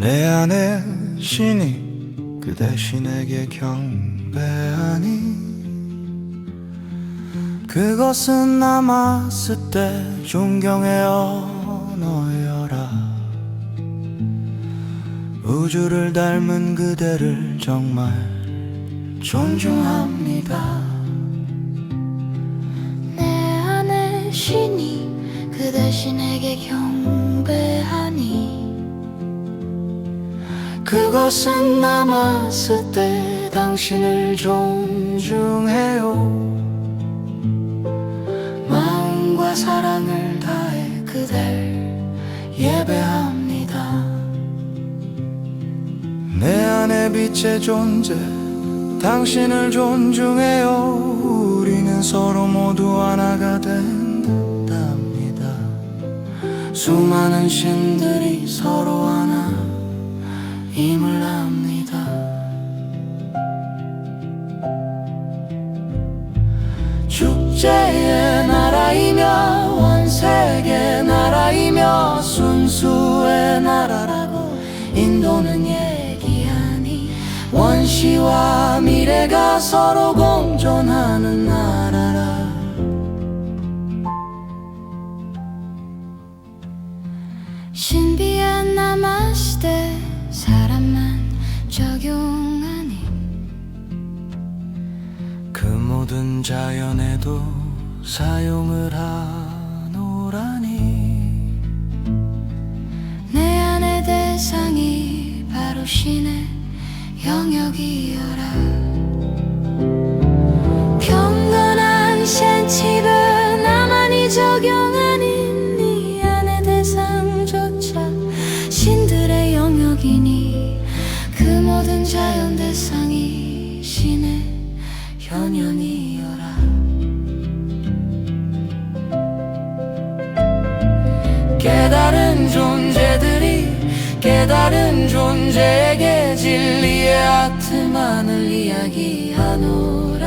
내 안에 신이 그 대신에게 경배하니 그것은 남았을 때 존경의 언어여라. 우주를 닮은 그대를 정말 존중합니다. 내 안에 신이 그 대신에게 경 그것은 남았을 때 당신을 존중해요. 마음과 사랑을 다해 그댈 예배합니다. 내 안에 빛의 존재 당신을 존중해요. 우리는 서로 모두 하나가 된답니다. 수많은 신들이 서로 하나 축제의 나라이며 원색의 나라이며 순수의 나라라고 인도는 얘기하니 원시와 미래가 서로 공존하는 나라라. 신비한 나마시대 사람만 적용 모든 자연에도 사용을 하노라니. 내 안의 대상이 바로 신의 영역이여라. 경건한 신칙은 나만이 적용하는 네 안의 대상조차 신들의 영역이니 그 모든 자연 대상이 신의 현현 깨달은 존재들이 깨달은 존재에게 진리의 아트만을 이야기하노